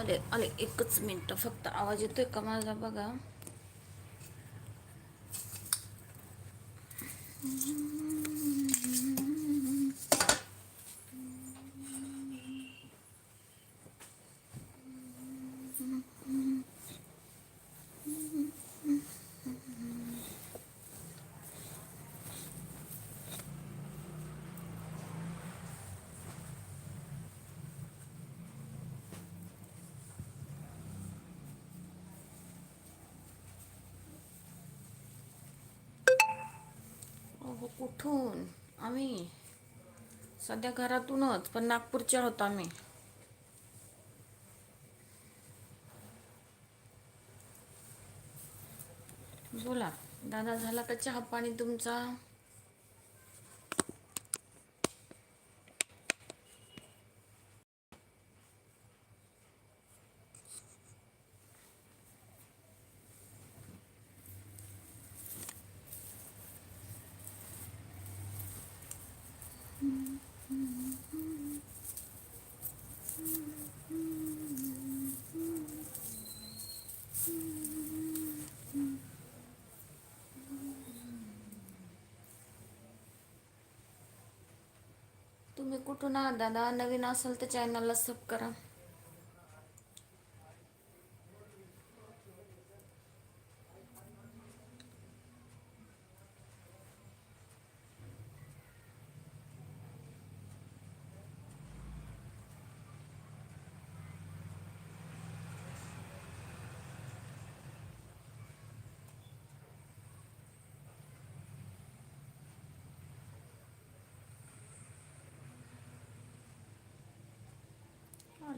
आले आले एकच मिनटं फक्त आवाज येतोय का माझा? बघा. अहो कुठून? आम्ही सध्या घरातूनच पण नागपूरच्या होतो आम्ही. बोला दादा झाला का चहा पाणी तुमचा? तुम्ही कुठून आहात दादा? नवीन असाल तर चॅनलला सब करा.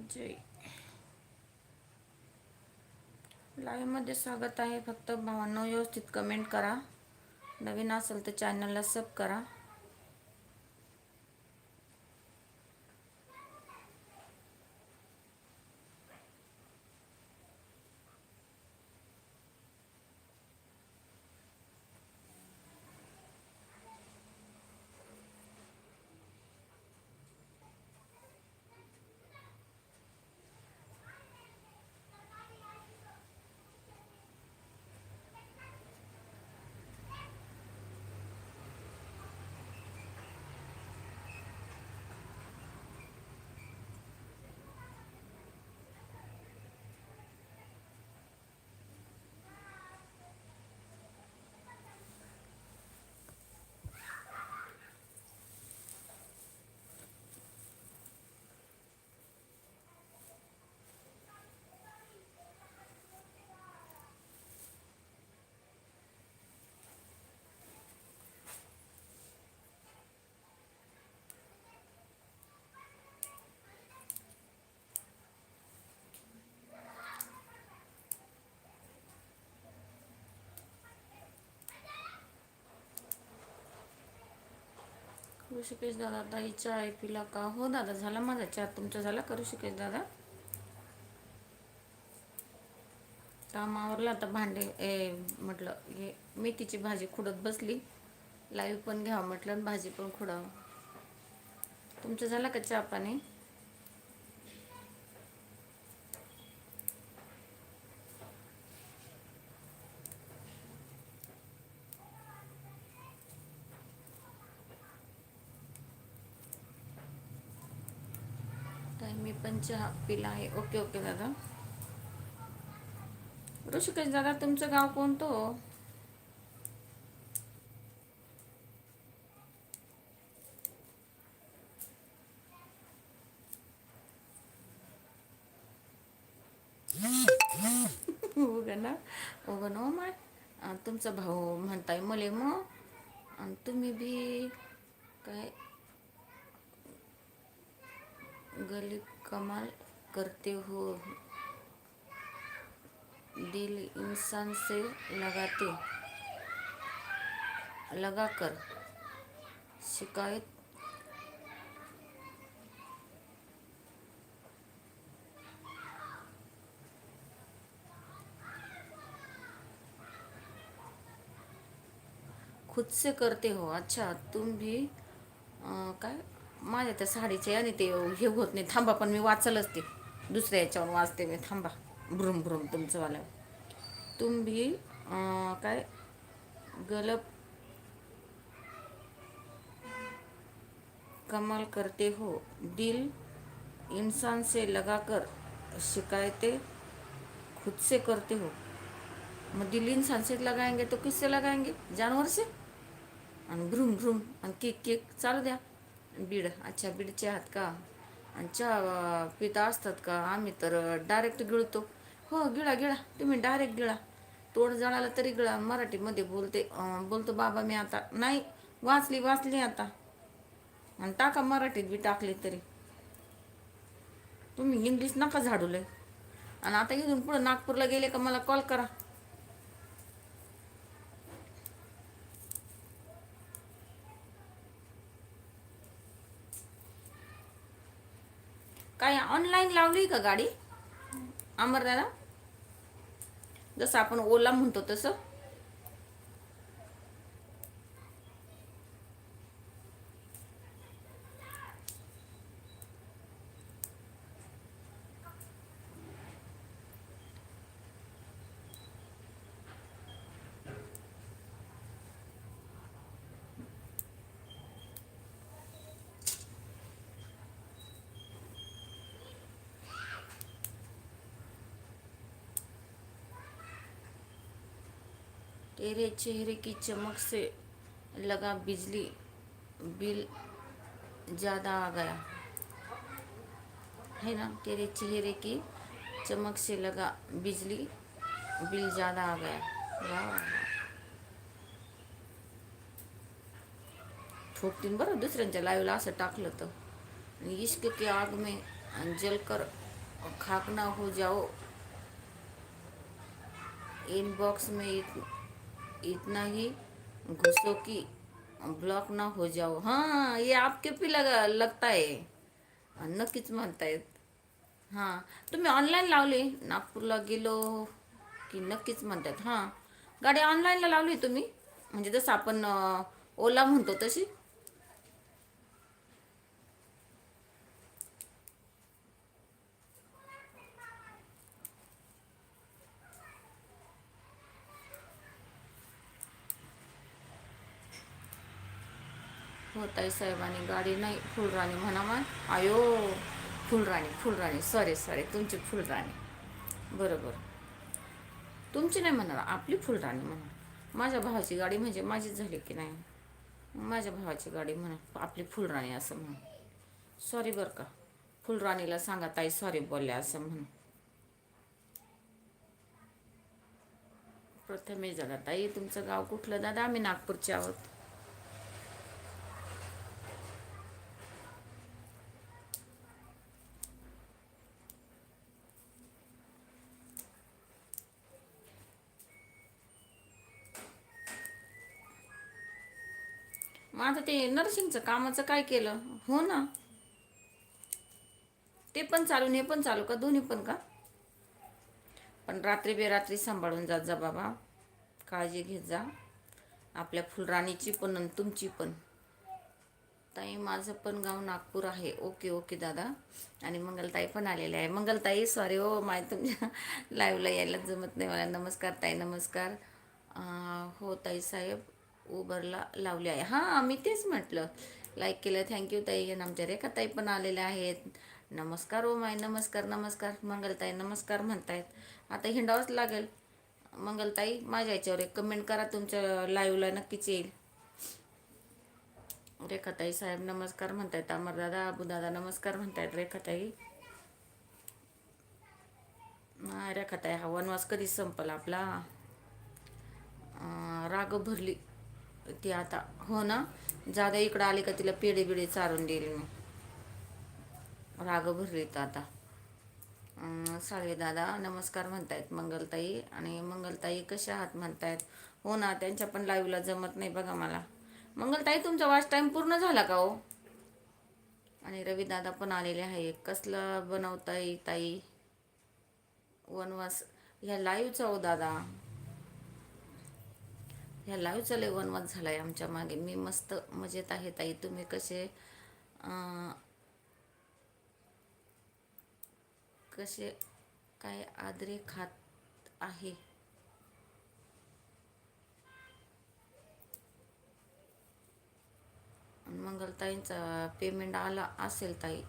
अजय लाईव्हमध्ये स्वागत आहे. फक्त भावांनो व्यवस्थित कमेंट करा. नवीन असेल तर चॅनलला सब करा. ऋषिकेश दादा ताई चाय पिला का? हो दादा झाला माझा चहा तुमचा झाला का ऋषिकेश दादा? कामावरला आता भांडे ए म्हटलं हे मेथीची भाजी खुडत बसली. लाईव्ह पण घ्यावं म्हटलं आणि भाजी पण खुडावं. तुमचं झालं का चहा पाणी ताई मी पण चहा पिला आहे. ओके ओके दादा. ऋषिकेश दादा तुमचं गाव कोणतं हो? ना उगा हो तुमचा भाऊ म्हणताय मले मग. आणि तुम्ही भी काय? गली कमाल करते हो। दिल इंसान से लगाते। लगा कर शिकायत खुद से करते हो। अच्छा तुम भी अं, काय? माझ्या त्या साडीचे आणि ते हे होत नाही. थांबा पण मी वाचलच ते. दुसऱ्या याच्यावर वाचते मी. थांबा. भ्रुम भ्रुम तुमचंवालं तुम काय? गलप कमाल करते हो. दिल इंसान से लगाकर शिकायते खुद से करते हो. मग दिल इंसान से लगाएंगे तो किससे लगाएंगे? जानवर से? आणि भ्रूम भ्रूम. आणि केक केक. चालू द्या. बीड अच्छा बीडचे आहात का? आणि चहा पिता असतात का? आम्ही तर डायरेक्ट गिळतो. हो गिळा गिळा तुम्ही डायरेक्ट गिळा. तोड जळाला तरी गिळा. मराठीमध्ये बोलते बोलतो बाबा मी आता नाही वाचली वाचली आता. आणि टाका मराठीत बी टाकली तरी. तुम्ही इंग्लिश नका झाडूलय आणि आता इथून पुढं नागपूरला गेले का मला कॉल करा. काय ऑनलाईन लावली का गाडी? अमरदादा? जसं आपण ओला म्हणतो तसं. तेरे चेहरे की चमक से लगा बिजली बिल ज़्यादा आ गया। है ना? तेरे चेहरे की चमक से लगा बिजली बिल ज़्यादा आ गया। वाह ठोकतीन बरं दुसऱ्यांच्या असं टाकलं तर आणि इश्क की आग में जलकर खाक ना हो जाओ। इनबॉक्स में इत, इतना ही घुसो कि ब्लॉक ना हो जाओ। हाँ ये आपके भी लगा लगता आहे नक्कीच म्हणतायत हां? तुम्ही ऑनलाईन लावले नागपूरला गेलो की नक्कीच म्हणतात हां? गाडी ऑनलाईनला लावली तुम्ही। म्हणजे जसं आपण ओला म्हणतो तशी? होताई साहेबांनी गाडी नाही फुलराणी म्हणा मा आयो फुलराणी फुलराणी सॉरी सॉरी तुमची फुलराणी. बरोबर. तुमची नाही म्हणणार आपली फुलराणी म्हणा. माझ्या भावाची गाडी म्हणजे माझीच झाली की नाही? माझ्या भावाची गाडी म्हणा आपली फुलराणी असं म्हणा. सॉरी बरं का. फुलराणीला सांगा ताई सॉरी बोलल्या असं म्हणून. प्रथमेश दादा ताई तुमचं गाव कुठलं? दादा आम्ही नागपूरचे आहोत. नर्सिंगचं कामाचं काय केलं? हो ना. ते पण चालू हे पण चालू का? दोन्ही पण का? पण रात्री बेरात्री सांभाळून जात जा बाबा. काळजी घेत जा. आपल्या फुलराणीची पण आणि तुमची पण. ताई माझं पण गाव नागपूर आहे. ओके ओके दादा. आणि मंगलताई पण आलेले आहे. मंगलताई सॉरी हो माय तुमच्या लाईव्हला यायला जमत नाही मला. नमस्कार ताई नमस्कार. हो ताई साहेब. उबरला लावले आहे. हां मी तेच म्हटलं. लाईक केलं थँक्यू ताई आणि आमच्या रेखा ताई पण आलेल्या आहेत. नमस्कार ओ माय नमस्कार नमस्कार मंगलताई नमस्कार म्हणतायत. आता हिंडावंच लागेल. मंगलताई माझ्या याच्यावर एक कमेंट करा तुमच्या लाईव्हला नक्कीच येईल. रेखाताई साहेब नमस्कार म्हणतायत. अमरदादा अबूदादा नमस्कार म्हणतायत रेखाताई. रेखाताई हा वनवास कधी संपला आपला? राग भरली. ती आता हो ना? जादा इकडं आली का तिला पेढे बिडे चारून देईल मी. राग भरली तर आता. साळवे दादा नमस्कार म्हणतायत मंगलताई. आणि मंगलताई कशा आहात म्हणतायत? हो ना त्यांच्या पण लाईव्हला जमत नाही बघा मला. मंगलताई तुमचा वाच टाईम पूर्ण झाला का हो? आणि रवी दादा पण आलेले आहे. कसलं बनवताय ताई? वनवास ह्या लाईव्हचा हो दादा. ह्या लाईव्हचा लय झाला झालाय आमच्या मागे. मी मस्त मजेत आहे ताई. तुम्ही कसे कसे काय आदरे खात आहे? मंगलताईंचा पेमेंट आला असेल ताई.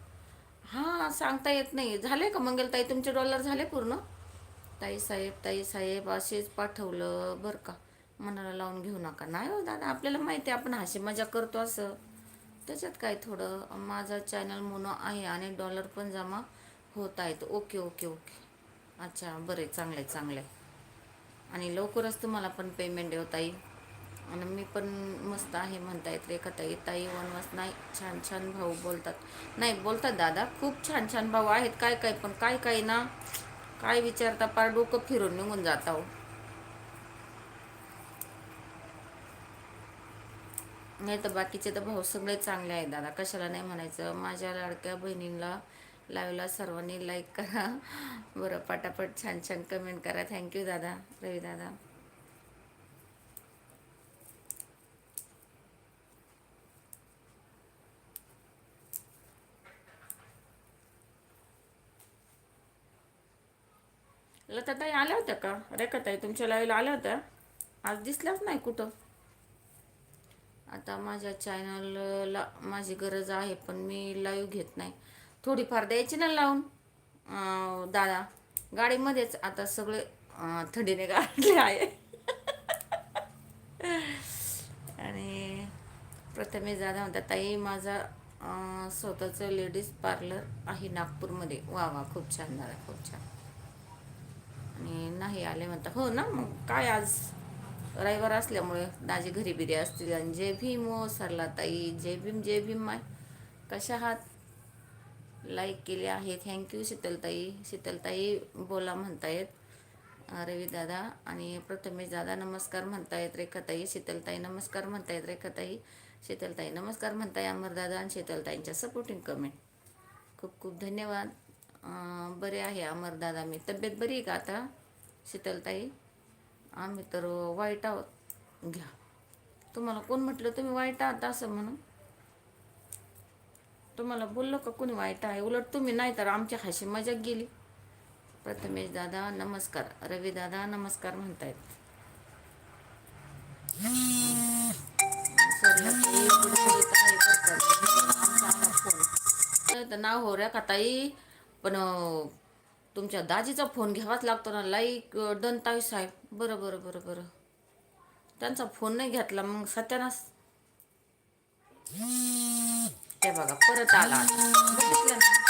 हां सांगता येत नाही. झाले का मंगलताई? तुमचे डॉलर झाले पूर्ण? ताई साहेब ताई साहेब असेच पाठवलं बरं का. मनाला लावून घेऊ नका. नाही हो दादा आपल्याला माहिती आहे आपण हाशी मजा करतो असं. त्याच्यात काय थोडं माझा चॅनल मोनो आहे आणि डॉलर पण जमा होत आहेत. ओके ओके ओके अच्छा बरं चांगलं आहे चांगलं आहे. आणि लवकरच तुम्हाला पण पेमेंट देऊ ताई. आणि मी पण मस्त आहे म्हणतायत रेखा ताई. ताई वनवास नाही छान छान भाऊ बोलतात. नाही बोलतात दादा खूप छान छान भाऊ आहेत. काय काय पण काय काय ना? काय विचारता पार डोकं फिरून निघून जाता हो. नाही तर बाकीचे तर भाऊ सगळे चांगले आहेत दादा. कशाला नाही म्हणायचं? माझ्या लाडक्या बहिणींना लाईव्हला सर्वांनी लाईक करा. बरं पटापट छान छान कमेंट करा. थँक्यू दादा. रवी दादा. लताताई आल्या होत्या का? रेखाताई तुमच्या लाईव्हला आल्या होत्या? आज दिसल्याच नाही कुठं. आता माझ्या चॅनलला माझी गरज आहे पण मी लाईव्ह घेत नाही. थोडीफार द्यायची ना लावून? दादा गाडीमध्येच आता सगळे थंडीने गाडले आहे. आणि प्रथमेश दादा म्हणतात ताई माझा स्वतःचं लेडीज पार्लर आहे नागपूरमध्ये. वा वा खूप छान दादा खूप छान. आणि नाही आले म्हणता हो ना मग काय आज रविवार असल्यामुळे दाजी घरी बिरी असतील. आणि जय भीम हो, ओ सरला ताई जय भीम जय भीम माय कशा आहात? लाईक केले आहे थँक्यू शीतलताई. शीतलताई बोला म्हणतायत. रवी दादा आणि प्रथमेश दादा नमस्कार म्हणतायत. रेखाताई शीतलताई नमस्कार म्हणतायत. रेखाताई शीतलताई नमस्कार म्हणताय. अमरदादा आणि शीतलताईंच्या सपोर्टिंग कमेंट खूप खूप धन्यवाद. बरे आहे अमरदादा मी तब्येत बरी आहे का आता? शीतलताई? आम्ही तर वाईट आहोत. घ्या. तुम्हाला कोण म्हटलं तुम्ही वाईट आहात असं म्हणून? तुम्हाला बोललो का कोणी वाईट आहे? उलट तुम्ही नाही तर आमची हाशी मजाक गेली. प्रथमेश दादा नमस्कार. रवी दादा नमस्कार म्हणतायत. तर नाव हो रे का ताई? पण तुमच्या दाजीचा फोन घ्यावाच लागतो ना. लाईक डन साहेब. बरं बरं बरं बरं. त्यांचा फोन नाही घेतला मग सत्यानास ते बघा परत आला बघितलं ना?